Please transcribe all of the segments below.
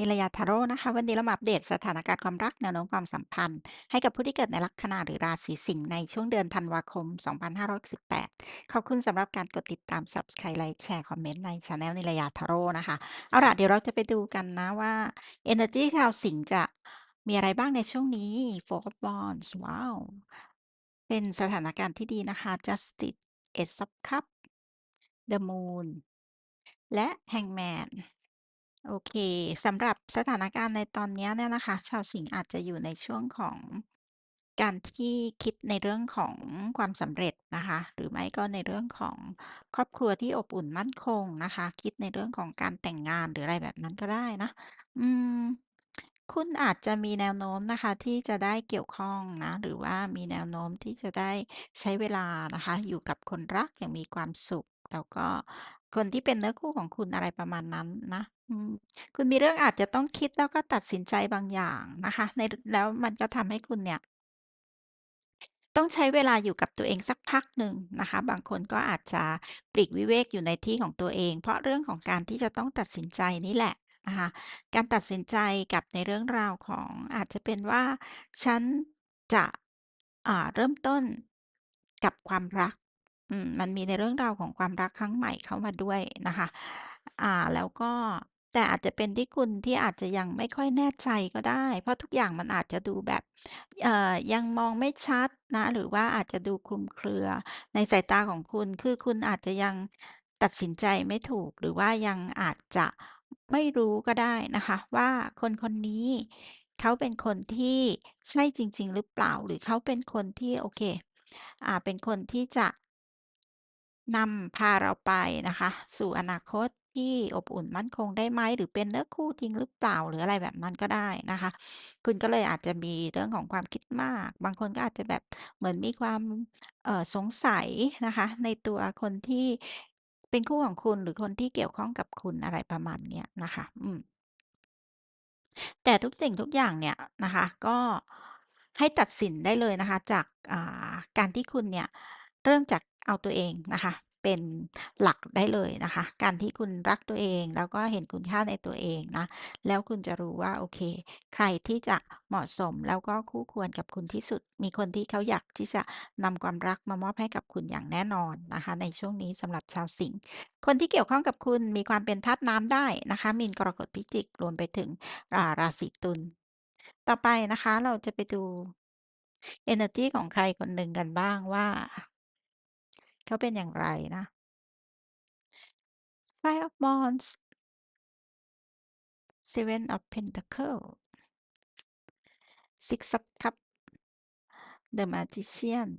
นิลยาทาโร่นะคะ วันนี้เรามาอัปเดตสถานการณ์ความรักแนวโน้มความสัมพันธ์ ให้กับผู้ที่เกิดในลัคนาหรือราศีสิงห์ในช่วงเดือนธันวาคม 2568ขอบคุณสำหรับการกดติดตาม Subscribe ไลก์แชร์คอมเมนต์ในชาแนลนิลยาทาโร่นะคะ เอาล่ะเดี๋ยวเราจะไปดูกันนะว่าเอเนอร์จีชาวสิงห์จะมีอะไรบ้างในช่วงนี้ Four of Wands ว้าว เป็นสถานการณ์ที่ดีนะคะ Justice Ace of Cups The Moon และ Hangman โอเคสำหรับสถานการณ์ในตอนเนี้ยเนี่ยนะคะ ชาวสิงห์อาจจะอยู่ในช่วงของการที่คิดในเรื่องของความสำเร็จนะคะ หรือไม่ก็ในเรื่องของครอบครัวที่อบอุ่นมั่นคงนะคะ คิดในเรื่องของการแต่งงานหรืออะไรแบบนั้นก็ได้นะ อืม คุณอาจจะมีแนวโน้มนะคะ ที่จะได้เกี่ยวข้องนะ หรือว่ามีแนวโน้มที่จะได้ใช้เวลานะคะ อยู่กับคนรักอย่างมีความสุข แล้วก็ คนที่เป็นเนื้อคู่ของคุณ อะไรประมาณนั้นนะ อืม คุณมีเรื่องอาจจะต้องคิด แล้วก็ตัดสินใจบางอย่างนะคะ ใน ร แล้วมันก็ทำให้คุณเนี่ย ต้องใช้เวลาอยู่กับตัวเองสักพักหนึ่งนะคะ บางคนก็อาจจะปลีกวิเวกอยู่ในที่ของตัวเอง เพราะเรื่องของการที่จะต้องตัดสินใจนี่แหละนะคะ การตัดสินใจกับในเรื่องราวของ อาจจะเป็นว่า ฉันจะ อ่า เริ่มต้นกับความรัก อืม มันมีในเรื่องราวของความรักครั้งใหม่เข้ามาด้วยนะคะ อ่า แล้วก็ แต่อาจจะเป็นที่คุณที่อาจจะยังไม่ค่อยแน่ใจก็ได้ เพราะทุกอย่างมันอาจจะดูแบบ เอ่อ ยังมองไม่ชัดนะ หรือว่าอาจจะดูคลุมเครือในสายตาของคุณ คือคุณอาจจะยังตัดสินใจไม่ถูก หรือว่ายังอาจจะไม่รู้ก็ได้นะคะ ว่าคนคนนี้ เขาเป็นคนที่ใช่จริง ๆ หรือเปล่า หรือเขาเป็นคนที่ โอเค อ่า เป็นคนที่จะ นำพาเราไปนะคะ สู่อนาคตที่อบอุ่นมั่นคงได้ไหมหรือเป็นเนื้อคู่จริงหรือเปล่าหรืออะไรแบบนั้นก็ได้นะคะ คุณก็เลยอาจจะมีเรื่องของความคิดมาก บางคนก็อาจจะแบบเหมือนมีความเอ่อสงสัยนะคะ ในตัวคนที่เป็นคู่ของคุณหรือคนที่เกี่ยวข้องกับคุณอะไรประมาณเนี้ยนะคะ อืม แต่ทุกสิ่งทุกอย่างเนี่ยนะคะก็ให้ตัดสินได้เลยนะคะ จากอ่าการที่คุณเนี่ยเริ่มจากเอาตัวเองนะคะ เป็นหลักได้เลยนะคะ การที่คุณรักตัวเองแล้วก็เห็นคุณค่าในตัวเองนะ แล้วคุณจะรู้ว่าโอเค ใครที่จะเหมาะสมแล้วก็คู่ควรกับคุณที่สุด มีคนที่เขาอยากที่จะนำความรักมามอบให้กับคุณอย่างแน่นอนนะคะ ในช่วงนี้สำหรับชาวสิงห์คนที่เกี่ยวข้องกับคุณมีความเป็นธาตุน้ำได้นะคะ มีนกรกฎพิจิกรวมไปถึงอ่าราศีตุลต่อไปนะคะเราจะไปดูเอเนอร์จีของใครคนหนึ่งกันบ้างว่า เขาเป็นอย่างไรนะ Five of Wands Seven of Pentacles Six of Cups The Magician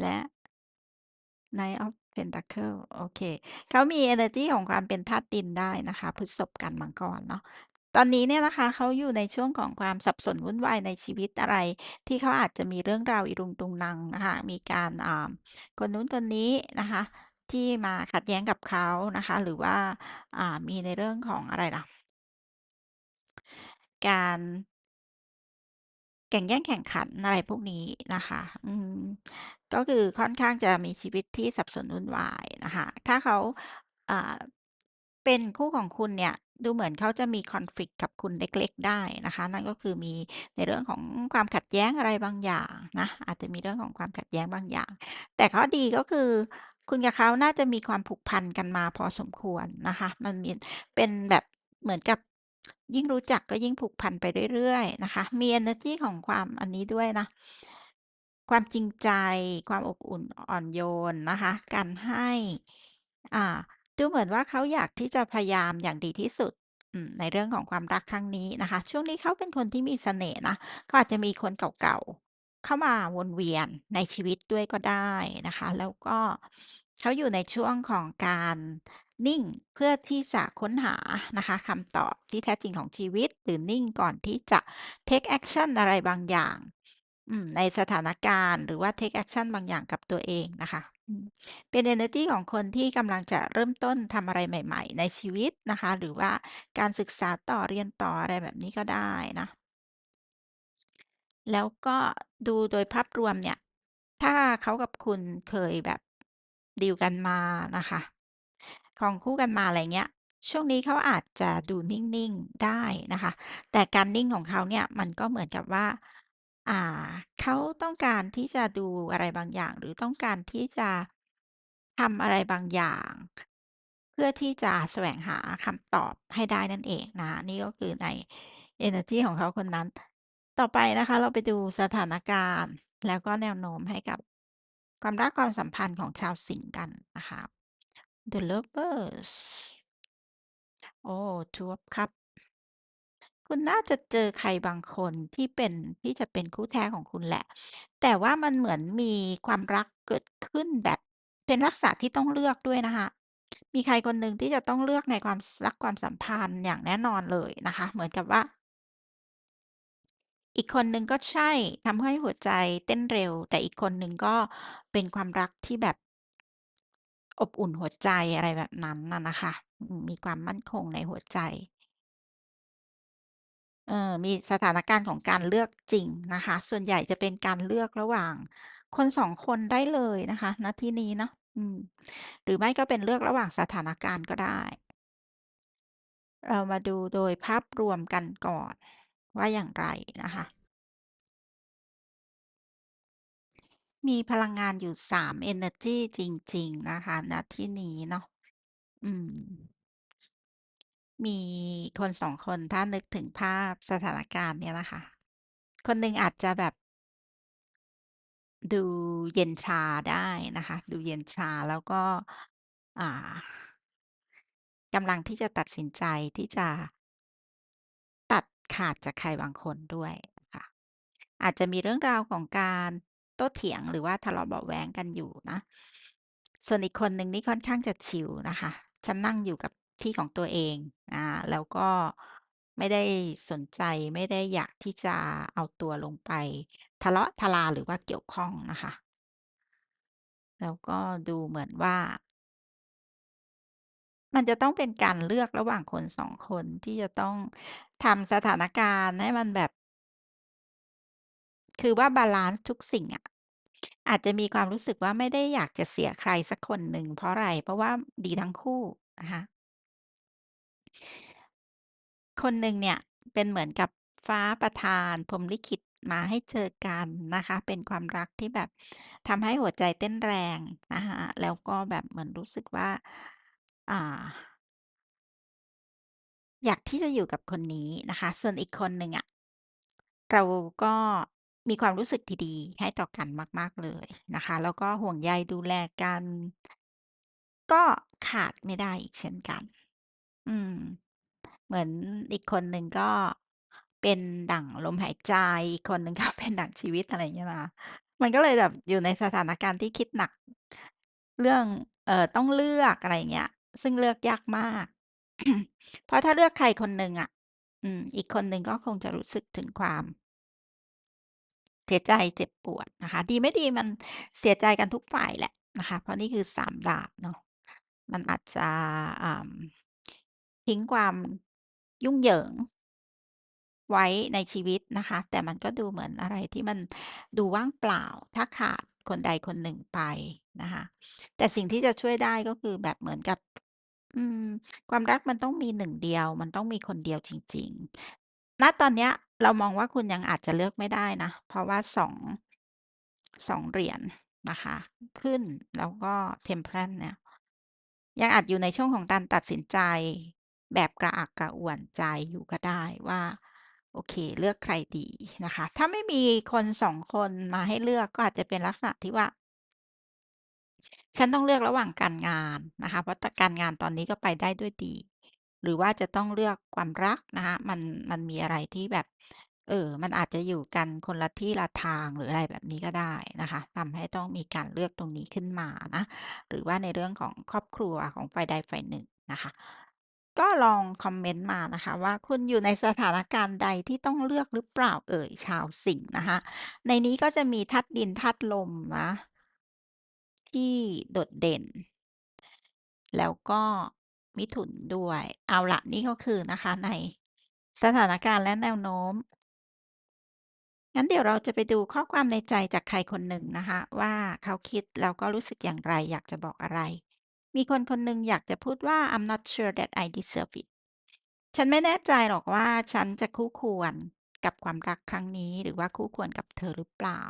และ Knight of Pentacles โอเค เขามีเอเนอร์จีของความเป็นธาตุดินได้นะคะ พฤษภกันมังกรเนาะ ตอนนี้เนี่ยนะคะเขาอยู่ในช่วงของความสับสนวุ่นวายในชีวิตอะไร ที่เขาอาจจะมีเรื่องราวอิรุงตุงนังนะคะมีการอ่าคนนู้นคนนี้นะคะ ที่มาขัดแย้งกับเขานะคะ หรือว่าอ่ามีในเรื่องของอะไรล่ะ การแข่งแย่งแข่งขันอะไรพวกนี้นะคะ อืม ก็คือค่อนข้างจะมีชีวิตที่สับสนวุ่นวายนะคะ ถ้าเขาอ่า เป็นคู่ของคุณเนี่ยดูเหมือนเขาจะมี conflict กับคุณเล็กๆได้นะคะ นั่นก็คือมีในเรื่องของความขัดแย้งอะไรบางอย่างนะอาจจะมีเรื่องของความขัดแย้งบางอย่าง แต่ข้อดีก็คือคุณกับเขาน่าจะมีความผูกพันกันมาพอสมควรนะคะ มันมีเป็นแบบเหมือนกับยิ่งรู้จักก็ยิ่งผูกพันไปเรื่อยๆนะคะ มีเอเนอร์จีของความอันนี้ด้วยนะ ความจริงใจ ความอบอุ่นอ่อนโยนนะคะ การให้ อ่า ดูเหมือนว่าเขาอยากที่จะพยายามอย่างดีที่สุด อืม ในเรื่องของความรักครั้งนี้นะคะ ช่วงนี้เขาเป็นคนที่มีเสน่ห์นะ เขาอาจจะมีคนเก่าๆ เข้ามาวนเวียนในชีวิตด้วยก็ได้นะคะ แล้วก็เขาอยู่ในช่วงของการนิ่งเพื่อที่จะค้นหานะคะคำตอบที่แท้จริงของชีวิต หรือนิ่งก่อนที่จะเทกแอกชันอะไรบางอย่าง อืม ในสถานการณ์ หรือว่า เทก แอกชัน บางอย่างกับตัวเองนะคะ อืม เป็น เอเนอร์จี ของคนที่กำลังจะเริ่มต้นทำอะไรใหม่ ๆ ในชีวิตนะคะ หรือว่าการศึกษาต่อ เรียนต่อ อะไรแบบนี้ก็ได้นะ แล้วก็ดูโดยภาพรวมเนี่ย ถ้าเขากับคุณเคยแบบดีลกันมานะคะครองคู่กันมา อะไรเงี้ย ช่วงนี้เขาอาจจะดูนิ่ง ๆ ได้นะคะ แต่การนิ่งของเขาเนี่ย มันก็เหมือนกับว่า อ่า เขาต้องการที่จะดูอะไรบางอย่าง หรือต้องการที่จะทำอะไรบางอย่าง เพื่อที่จะแสวงหาคำตอบให้ได้นั่นเองนะ นี่ก็คือในเอเนอร์จีของเขาคนนั้น ต่อไปนะคะ เราไปดูสถานการณ์ แล้วก็แนวโน้มให้กับความรักความสัมพันธ์ของชาวสิงห์กันนะคะ The Lovers โอ้ Two of Cups คุณน่าจะเจอใครบางคนที่เป็น ที่จะเป็นคู่แท้ของคุณแหละ แต่ว่ามันเหมือนมีความรักเกิดขึ้นแบบ เป็นลักษณะที่ต้องเลือกด้วยนะคะ มีใครคนหนึ่งที่จะต้องเลือกในความ ส รักความสัมพันธ์อย่างแน่นอนเลยนะคะ เหมือนกับว่า อีกคนหนึ่งก็ใช่ ทำให้หัวใจเต้นเร็ว แต่อีกคนหนึ่งก็เป็นความรักที่แบบ อบอุ่นหัวใจ อะไรแบบนั้นน่ะนะคะ อืม มีความมั่นคงในหัวใจ เออมีสถานการณ์ของการเลือกจริงนะคะ ส่วนใหญ่จะเป็นการเลือกระหว่างคน2คนได้เลยนะคะ ณ ที่นี้เนาะ อืม หรือไม่ก็เป็นเลือกระหว่างสถานการณ์ก็ได้ เรามาดูโดยภาพรวมกันก่อนว่าอย่างไรนะคะ มีพลังงานอยู่ 3 เอเนอร์จีจริง ๆ นะคะ ณ ที่นี้เนาะ อืม มีคน2คน ถ้านึกถึงภาพสถานการณ์เนี่ยนะคะ คนหนึ่งอาจจะแบบ ดูเย็นชาได้นะคะ ดูเย็นชาแล้วก็ อ่า กำลังที่จะตัดสินใจที่จะ ตัดขาดจากใครบางคนด้วยค่ะอาจจะมีเรื่องราวของการโต้เถียง หรือว่าทะเลาะเบาะแว้งกันอยู่นะ ส่วนอีกคนหนึ่งนี่ค่อนข้างจะชิลนะคะ ฉันนั่งอยู่กับ ที่ของตัวเองอาแล้วก็ไม่ได้สนใจ ไม่ได้อยากที่จะเอาตัวลงไปทะเลาะทะลา หรือว่าเกี่ยวข้องนะคะ แล้วก็ดูเหมือนว่า มันจะต้องเป็นการเลือกระหว่างคน 2 คนที่จะต้องทำสถานการณ์ให้มันแบบ คือว่าบาลันซ์ทุกสิ่งอะ อาจจะมีความรู้สึกว่า ไม่ได้อยากจะเสียใครสักคนหนึ่ง เพราะอะไร?เพราะว่าดีทั้งคู่นะคะ คนหนึ่งเนี่ยเป็นเหมือนกับฟ้าประทานพรหมลิขิตมาให้เจอกันนะคะ เป็นความรักที่แบบทำให้หัวใจเต้นแรงนะคะ แล้วก็แบบเหมือนรู้สึกว่า อ่า อยากที่จะอยู่กับคนนี้นะคะ ส่วนอีกคนหนึ่งอะ เราก็มีความรู้สึกดี ๆ ให้ต่อกันมาก ๆ เลยนะคะ แล้วก็ห่วงใยดูแลกัน ก็ขาดไม่ได้อีกเช่นกัน อืม เหมือนอีกคนหนึ่งก็เป็นดั่งลมหายใจ อีกคนหนึ่ง ก็ เป็นดั่งชีวิต อะไรอย่างเงี้ยนะคะ มันก็เลยแบบอยู่ในสถานการณ์ที่คิดหนัก เรื่อง เอ่อ ต้องเลือก อะไรอย่างเงี้ย ซึ่งเลือกยากมาก เพราะถ้าเลือกใครคนหนึ่งอะ อืม อีกคนหนึ่งก็คงจะรู้สึกถึงความ เสียใจ เจ็บปวดนะคะ ดีไม่ดีมันเสียใจกันทุกฝ่ายแหละนะคะ เพราะนี่คือ3ดาบเนาะ มันอาจจะ อ่า ทิ้งความ ยุ่งเหยิง ไว้ในชีวิตนะคะ แต่มันก็ดูเหมือนอะไรที่มันดูว่างเปล่า ถ้าขาดคนใดคนหนึ่งไปนะคะ แต่สิ่งที่จะช่วยได้ก็คือแบบเหมือนกับ อืม ความรักมันต้องมีหนึ่งเดียว มันต้องมีคนเดียวจริง ๆ ณ ตอนเนี้ยเรามองว่าคุณยังอาจจะเลือกไม่ได้นะ เพราะว่า 2 2 เหรียญนะคะ ขึ้น แล้วก็ Temperance เนี่ย ยังอาจอยู่ในช่วงของการตัดสินใจ แบบกระอักกระอ่วนใจอยู่ก็ได้ว่า โอเค เลือกใครดีนะคะ ถ้าไม่มีคน2คนมาให้เลือกก็อาจจะเป็นลักษณะที่ว่า ฉันต้องเลือกระหว่างการงานนะคะ เพราะการงานตอนนี้ก็ไปได้ด้วยดี หรือว่าจะต้องเลือกความรักนะคะ มัน มันมีอะไรที่แบบ เออ มันอาจจะอยู่กันคนละที่ละทางหรืออะไรแบบนี้ก็ได้นะคะทำให้ต้องมีการเลือกตรงนี้ขึ้นมานะ หรือว่าในเรื่องของครอบครัวของฝ่ายใดฝ่ายหนึ่งนะคะ ก็ลองคอมเมนต์มานะคะว่า คุณอยู่ในสถานการณ์ใดที่ต้องเลือกหรือเปล่าเอ่ย ชาวสิงห์นะคะ ในนี้ก็จะมีธาตุดินธาตุลมนะ ที่โดดเด่น แล้วก็มิถุนด้วย เอาละนี่ก็คือนะคะในสถานการณ์และแนวโน้ม งั้นเดี๋ยวเราจะไปดูข้อความในใจจากใครคนหนึ่งนะคะ ว่าเขาคิดแล้วก็รู้สึกอย่างไรอยากจะบอกอะไร มีคนคนหนึ่งอยากจะพูดว่า "I'm not sure that I deserve it" ฉันไม่แน่ใจหรอกว่าฉันจะคู่ควรกับความรักครั้งนี้ หรือว่าคู่ควรกับเธอหรือเปล่า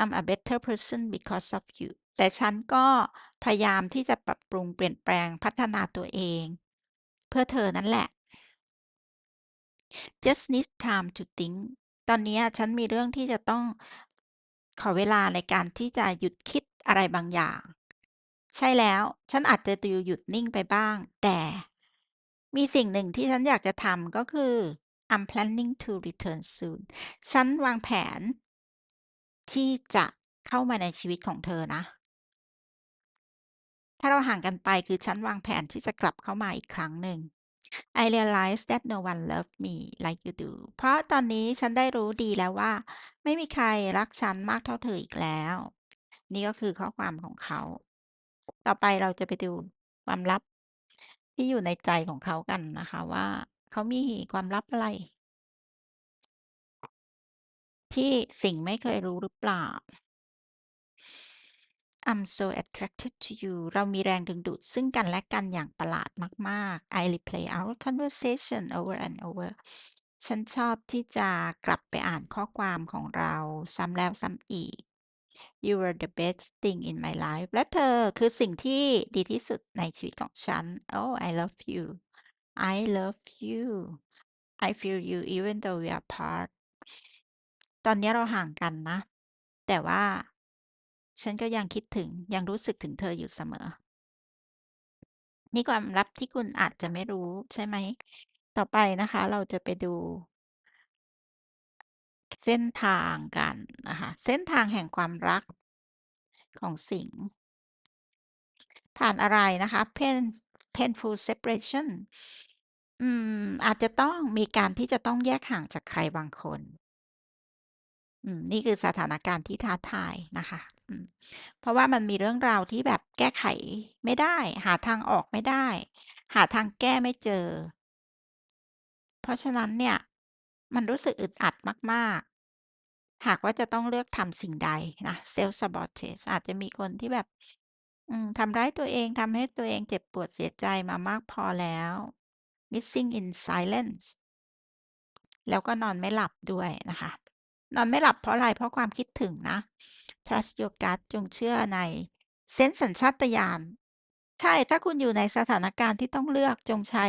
"I'm a better person because of you" แต่ฉันก็พยายามที่จะปรับปรุงเปลี่ยนแปลงพัฒนาตัวเอง เพื่อเธอนั่นแหละ "Just need time to think" ตอนนี้ฉันมีเรื่องที่จะต้องขอเวลาในการที่จะหยุดคิดอะไรบางอย่าง ใช่แล้ว ฉันอาจจะดูหยุดนิ่งไปบ้าง แต่มีสิ่งหนึ่งที่ฉันอยากจะทำก็คือ "I'm planning to return soon" ฉันวางแผน ที่จะเข้ามาในชีวิตของเธอนะ ถ้าเราห่างกันไปคือฉันวางแผนที่จะกลับเข้ามาอีกครั้งหนึ่ง I realize that no one love me like you do เพราะตอนนี้ฉันได้รู้ดีแล้วว่า ไม่มีใครรักฉันมากเท่าเธออีกแล้ว นี่ก็คือข้อความของเขา ต่อไปเราจะไปดูความลับ ที่อยู่ในใจของเขากันนะคะว่า เขามีความลับอะไร?ที่สิงไม่เคยรู้หรือเปล่า? I'm so attracted to you เรามีแรงดึงดูดซึ่งกันและกันอย่างประหลาดมากๆ I replay our conversation over and over ฉันชอบที่จะกลับไปอ่านข้อความของเราซ้ำแล้วซ้ำอีก You are the best thing in my life และเธอคือสิ่งที่ดีที่สุดในชีวิตของฉัน Oh I love you I love you I feel you even though we are apart ตอนนี้เราห่างกันนะ แต่ว่า ฉันก็ยังคิดถึงยังรู้สึกถึงเธออยู่เสมอ นี่ความลับที่คุณอาจจะไม่รู้ใช่ไหม?ต่อไปนะคะ เราจะไปดู เส้นทางกันนะคะ เส้นทางแห่งความรักของสิงห์ผ่านอะไรนะคะ pain painful separation อืม อาจจะต้องมีการที่จะต้องแยกห่างจากใครบางคนอืมนี่คือสถานการณ์ที่ท้าทายนะคะอืมเพราะว่ามันมีเรื่องราวที่แบบแก้ไขไม่ได้ หาทางออกไม่ได้ หาทางแก้ไม่เจอ เพราะฉะนั้นเนี่ย มันรู้สึกอึดอัดมาก หากว่าจะต้องเลือกทำสิ่งใดนะ self sabotage อาจจะมีคนที่แบบ อืมทำร้ายตัวเองทำให้ตัวเองเจ็บปวดเสียใจมามากพอแล้ว missing in silence แล้วก็นอนไม่หลับด้วยนะคะ นอนไม่หลับเพราะอะไร?เพราะความคิดถึงนะ trust your gut จงเชื่อในเซนส์สัญชาตญาณ ใช่ ถ้าคุณอยู่ในสถานการณ์ที่ต้องเลือกจงใช้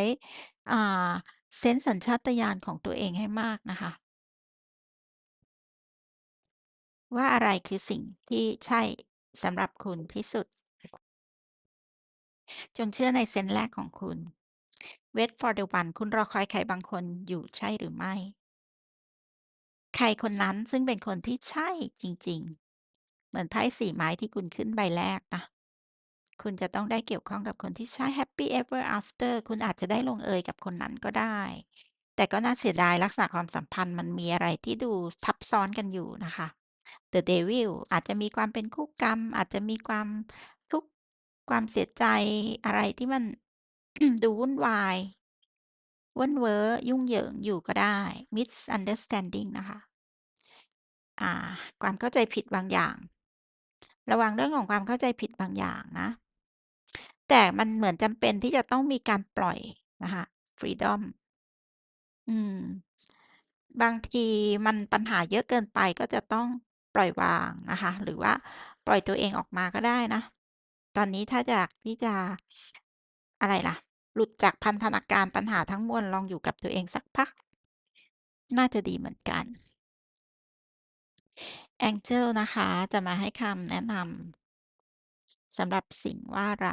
อ่าเซนส์สัญชาตญาณของตัวเองให้มากนะคะ ว่าอะไรคือสิ่งที่ใช่สำหรับคุณที่สุด จงเชื่อในเซนส์แรกของคุณ wait for the one คุณรอคอยใครบางคนอยู่ใช่หรือไม่?ใครคนนั้นซึ่งเป็นคนที่ใช่จริง ๆ เหมือนไพ่4ไม้ที่คุณขึ้นใบแรกนะคุณจะต้องได้เกี่ยวข้องกับคนที่ใช่ happy ever after คุณอาจจะได้ลงเอยกับคนนั้นก็ได้ แต่ก็น่าเสียดายลักษณะความสัมพันธ์มันมีอะไรที่ดูทับซ้อนกันอยู่นะคะ The Devil อาจจะมีความเป็นคู่กรรม อาจจะมีความทุกข์ ความเสียใจอะไรที่มัน ดูวุ่นวาย เว้นเว้อ ยุ่งเหยิงอยู่ก็ได้ misunderstanding นะคะ อ่า ความเข้าใจผิดบางอย่าง ระวังเรื่องของความเข้าใจผิดบางอย่างนะ แต่มันเหมือนจำเป็นที่จะต้องมีการปล่อยนะคะ freedom อืม บางทีมันปัญหาเยอะเกินไปก็จะต้อง ปล่อยวางนะคะ หรือว่าปล่อยตัวเองออกมาก็ได้นะ ตอนนี้ถ้าอยากที่จะอะไรล่ะ หลุดจากพันธนาการปัญหาทั้งมวลลองอยู่กับตัวเองสักพัก น่าจะดีเหมือนกันเอนเจิลนะคะจะมาให้คำแนะนำสำหรับสิ่งว่าอะไร?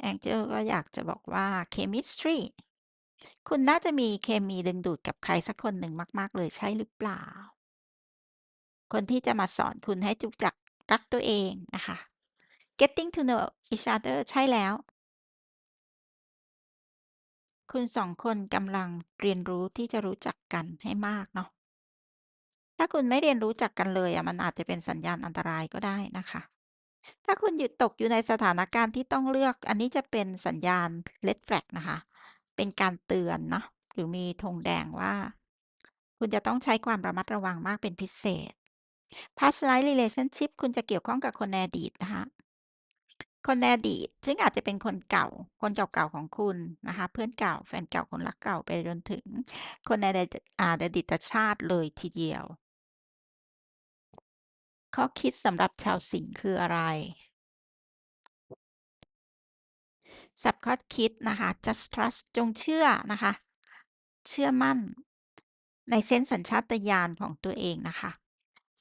เอนเจิลก็อยากจะบอกว่า chemistry คุณน่าจะมีเคมีดึงดูดกับใครสักคนหนึ่งมาก ๆ เลยใช่หรือเปล่า?คนที่จะมาสอนคุณให้รู้จัก รักตัวเองนะคะ getting to know each other ใช่แล้ว คุณ 2 คนกำลังเรียนรู้ที่จะรู้จักกันให้มากเนาะ ถ้าคุณไม่เรียนรู้จักกันเลยอะ มันอาจจะเป็นสัญญาณอันตรายก็ได้นะคะ ถ้าคุณอยู่ ตกอยู่ในสถานการณ์ที่ต้องเลือก อันนี้จะเป็นสัญญาณ Red Flag นะคะ เป็นการเตือนเนาะหรือมีธงแดงว่า คุณจะต้องใช้ความระมัดระวังมากเป็นพิเศษ Past life relationship คุณจะเกี่ยวข้องกับคนในอดีตนะคะ คนในอดีต ซึ่งอาจจะเป็นคนเก่า คนเก่าๆของคุณนะคะ เพื่อนเก่า แฟนเก่า คนรักเก่าไปจนถึง คนในอดอ่าอดีตชาติเลยทีเดียว ข้อคิดสำหรับชาวสิงห์คืออะไร? สับข้อคิดนะคะ just trust จงเชื่อนะคะ เชื่อมั่น ในเซนสัญชาตญาณของตัวเองนะคะ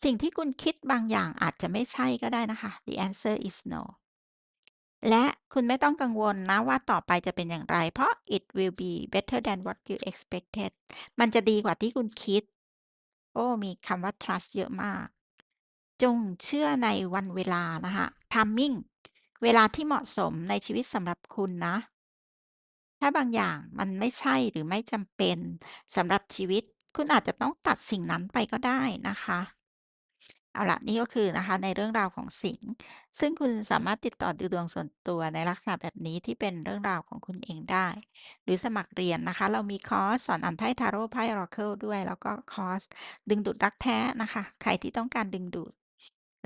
สิ่งที่คุณคิดบางอย่างอาจจะไม่ใช่ก็ได้นะคะ The answer is no และคุณไม่ต้องกังวลนะว่าต่อไปจะเป็นอย่างไร เพราะ it will be better than what you expected มันจะดีกว่าที่คุณคิด โอ้ มีคำว่า trust เยอะมาก จงเชื่อในวันเวลานะคะ timing เวลาที่เหมาะสมในชีวิตสำหรับคุณนะ ถ้าบางอย่างมันไม่ใช่หรือไม่จำเป็นสำหรับชีวิต คุณอาจจะต้องตัดสิ่งนั้นไปก็ได้นะคะ เอาล่ะนี่ก็คือนะคะในเรื่องราวของสิงห์ซึ่งคุณสามารถติดต่อดูดวงส่วนตัวในลักษณะแบบนี้ที่เป็นเรื่องราวของคุณเองได้ หรือสมัครเรียนนะคะ เรามีคอร์สสอนอ่านไพ่ทาโรต์ไพ่ Oracle ด้วย แล้วก็คอร์สดึงดูดรักแท้นะคะ ใครที่ต้องการดึงดูด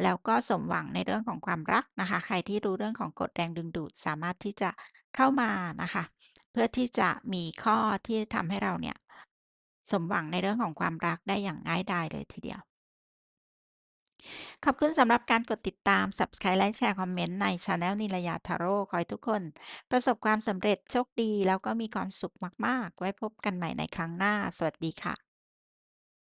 แล้วก็สมหวังในเรื่องของความรักนะคะ ใครที่รู้เรื่องของกฎแรงดึงดูดสามารถที่จะเข้ามานะคะ เพื่อที่จะมีข้อที่ทำให้เราเนี่ย สมหวังในเรื่องของความรักได้อย่างง่ายดายเลยทีเดียว ขอบคุณสำหรับการกดติดตาม Subscribe ไลก์แชร์คอมเมนต์ในชันเนลนิลยาทาโรต์ขอให้ทุกคน ประสบความสำเร็จโชคดี แล้วก็มีความสุขมาก ๆ ไว้พบกันใหม่ในครั้งหน้า สวัสดีค่ะ